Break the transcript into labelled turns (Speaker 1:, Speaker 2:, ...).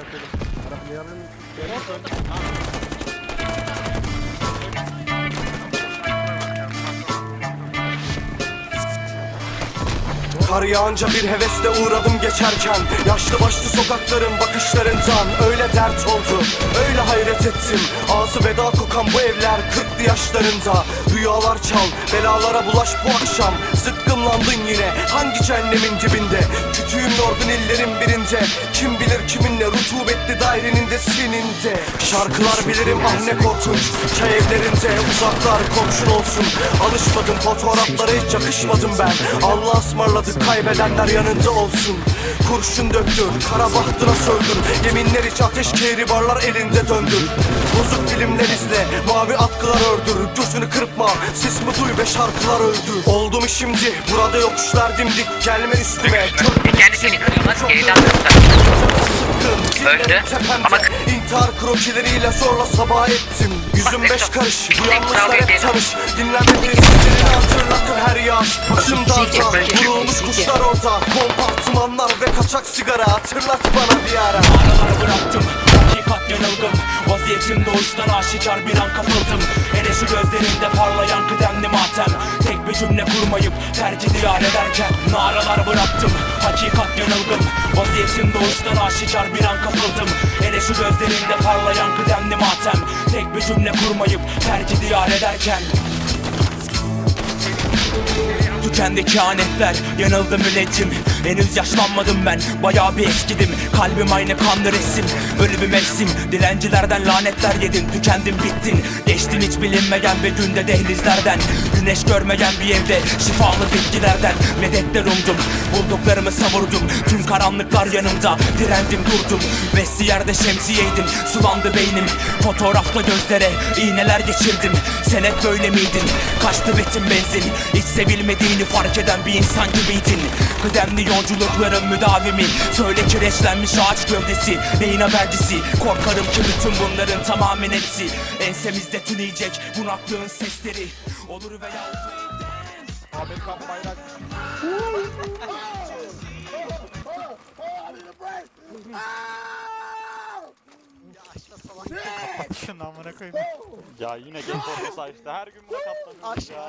Speaker 1: işaretledim. Araba yarın
Speaker 2: Kar yağınca bir hevesle uğradım geçerken. Yaşlı başlı sokakların bakışlarından Öyle dert oldu, öyle hayret ettim. Ağzı veda kokan bu evler kırklı yaşlarında. Rüyalar çal, belalara bulaş bu akşam. Zıkkımlandın yine hangi cehennemin dibinde? Kütüğüm yorgun illerin birinde. Kim bilir kiminle rutubetli dairenin de senin de Şarkılar bilirim ah ne korkunç. Çay evlerinde uzaklar komşun olsun. Alışmadım fotoğraflara hiç yakışmadım ben. Allah ısmarladık kaybedenler yanında olsun. Kurşun döktür, kara bahtına söndür. Yeminler iç ateş kehribarlar elinde döndür. Bozuk filmler izle, mavi atkılar ördür. Gözünü kırpma, ses mi duy ve şarkılar öldür. Oldu mu şimdi, burada yokuşlar dimdik Gelme üstüme, kör
Speaker 3: Kendi seni kırıyorlar,
Speaker 2: Çok
Speaker 3: geriden
Speaker 2: Öldü.
Speaker 3: Ama-
Speaker 2: İntihar krokileriyle zorla sabah ettim. Yüzüm beş karış Bu yalnızlar hep tanış Dinlenme tesislerini hatırlatır her yaş Başım darda Vurulmuş kuşlar orada Kompartımanlar ve kaçak sigara. Hatırlat bana bir ara.
Speaker 4: Aralar bıraktım Hakikat yanıldım Vaziyetim doğuştan aşikar bir an kapıldım. Hele şu gözlerimde parlayan kıdemli matem. Tek bir cümle kurmayıp terk diyar ederken Naralar bıraktım. Hakikat yanıldım Vaziyetim doğuştan aşikar bir an kapıldım. Hele şu gözlerimde parlayan kıdemli matem. Tek bir cümle kurmayıp terk diyar ederken. Tükendi kehanetler yanıldım müneccim Henüz yaşlanmadım ben bayağı bir eskidim. Kalbim aynı kanlı resim Ölü bir mevsim. Dilencilerden lanetler yedin Tükendim bittin. Geçtin hiç bilinmeyen bir günde dehlizlerden. Güneş görmeyen bir evde Şifalı bitkilerden Medetler umdum Bulduklarımı savurdum. Tüm karanlıklar yanımda Direndim durdum. Vestiyerde şemsiyeydim Sulandı beynim. Fotoğrafta gözlere iğneler geçirdim. Sen hep böyle miydin? Kaçtı betim benzin. Hiç sevilmediğini fark eden bir insan gibiydin. Kıdemli yolculukların müdavimi. Söyle kireçlenmiş ağaç gövdesi Neyin habercisi. Korkarım ki bütün bunların tamamen hepsi Ensemizde tüneyecek. Bunaklığın sesleri Olur veya
Speaker 1: Amerikan bayrak.
Speaker 5: Ya yine game formu sayesinde her gün buna katlanıyoruz ya.